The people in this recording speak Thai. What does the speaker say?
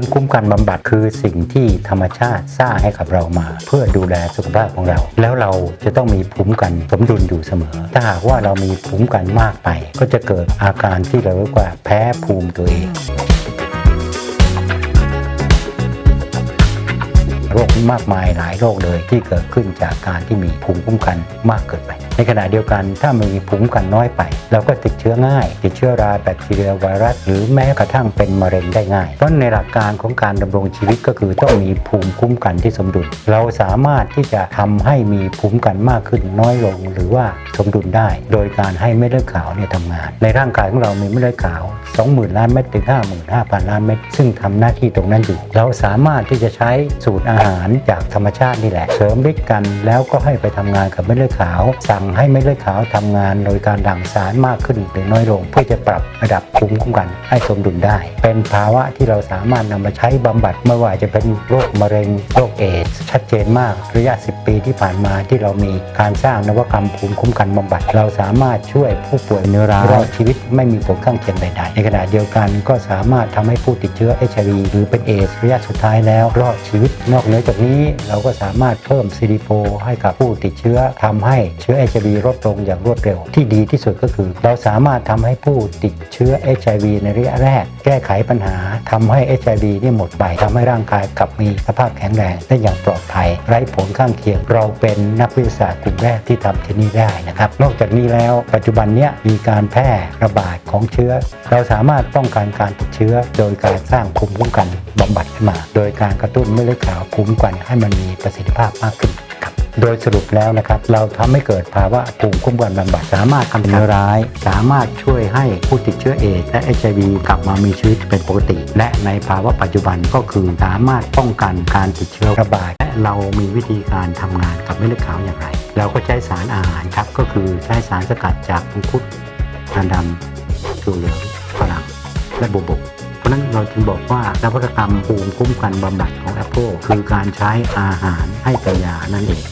มิคุ้มกันบำบัดคือสิ่งที่ธรรมชาติสร้างให้กับเรามา เพื่อดูแลสุขภาพของเรา แล้วเราจะต้องมีภูมิคุ้มกันสมดุลอยู่เสมอ ถ้าหากว่าเรามีภูมิคุ้มกันมากไป ก็จะเกิดอาการที่เราเรียกว่าแพ้ภูมิตัวเอง มากมายหลายโรคเลยที่เกิดขึ้นจากการที่มีภูมิคุ้มกันมากเกินไป ในขณะเดียวกันถ้ามีภูมิคุ้มกันน้อยไป เราก็ติดเชื้อง่าย ติดเชื้อราแบคทีเรียไวรัส หรือแม้กระทั่งเป็นมะเร็งได้ง่าย เพราะในหลักการของการดำรงชีวิตก็คือต้องมีภูมิคุ้มกันที่สมดุล เราสามารถที่จะทำให้มีภูมิคุ้มกันมากขึ้นน้อยลง หรือว่าสมดุลได้ โดยการให้เม็ดเลือดขาวเนี่ยทำงาน ในร่างกายของเรามีเม็ดเลือดขาว 20,000 ล้านเม็ดถึง 55,000 ล้านเม็ดซึ่งทำหน้าที่ตรงนั้นอยู่ เราสามารถที่จะใช้สูตรอาหารจากธรรมชาตินี่แหละ เสริมฤทธิ์กันแล้วก็ให้ไปทำงานกับเม็ดเลือดขาว สั่งให้เม็ดเลือดขาวทำงานโดยการดั่งสารมากขึ้นหรือน้อยลง เพื่อจะปรับระดับ ภูมิคุ้มกันให้สมดุลได้ เป็นภาวะที่เราสามารถนำมาใช้บำบัดไม่ว่าจะเป็นโรคมะเร็งโรคเอดส์ชัดเจนมากระยะ 10 ปีที่ผ่านมาที่เรามีการสร้างนวัตกรรมภูมิคุ้มกันบำบัด เราสามารถช่วยผู้ป่วยเนื้อร้ายรอดชีวิตไม่มีผลข้างเคียงใดๆ ในขณะเดียวกันก็สามารถทำให้ผู้ติดเชื้อ HIV หรือเป็นเอดส์ระยะสุดท้ายแล้วรอดชีวิต นอกเหนือจากนี้เราก็สามารถเพิ่ม CD4 ให้กับผู้ติดเชื้อทำให้เชื้อ HIV ลดลงอย่างรวดเร็ว ที่ดีที่สุดก็คือ เราสามารถทำให้ผู้ติดเชื้อ HIV ในระยะแรก แก้ไขปัญหาทำให้ HIV นี่หมดไปทำให้ร่างกายกลับมีสภาพแข็งแรงได้อย่างปลอดภัย ไร้ผลข้างเคียง เราเป็นนักวิทยาศาสตร์กลุ่มแรกที่ทำที่นี่ได้นะครับ นอกจากนี้แล้วปัจจุบันเนี้ยมีการแพร่ระบาดของเชื้อ เราสามารถป้องกันการติดเชื้อ โดยการสร้างภูมิคุ้มกันบำบัดขึ้นมา โดยการกระตุ้นเม็ดเลือดขาวภูมิคุ้มกันให้มันมีประสิทธิภาพมากขึ้น โดยสรุปแล้วนะครับ เราทำให้เกิดภาวะภูมิคุ้มกันบำบัดสามารถทำเนื้อร้าย สามารถช่วยให้ผู้ติดเชื้อเอดส์และ HIV กลับมามีชีวิตเป็นปกติ และในภาวะปัจจุบันก็คือสามารถป้องกันการติดเชื้อระบาดและเรามีวิธีการทำงานกับเม็ดเลือดขาวอย่างไร เราก็ใช้สารอาหารครับก็คือใช้สารสกัดจากมังคุดทานดำถั่วเหลืองฝรั่งและบวบกเพราะนั้นเราจึงบอกว่านวัตกรรมภูมิคุ้มกันบำบัดของ Apple คือการใช้อาหารให้กับยานั่นเอง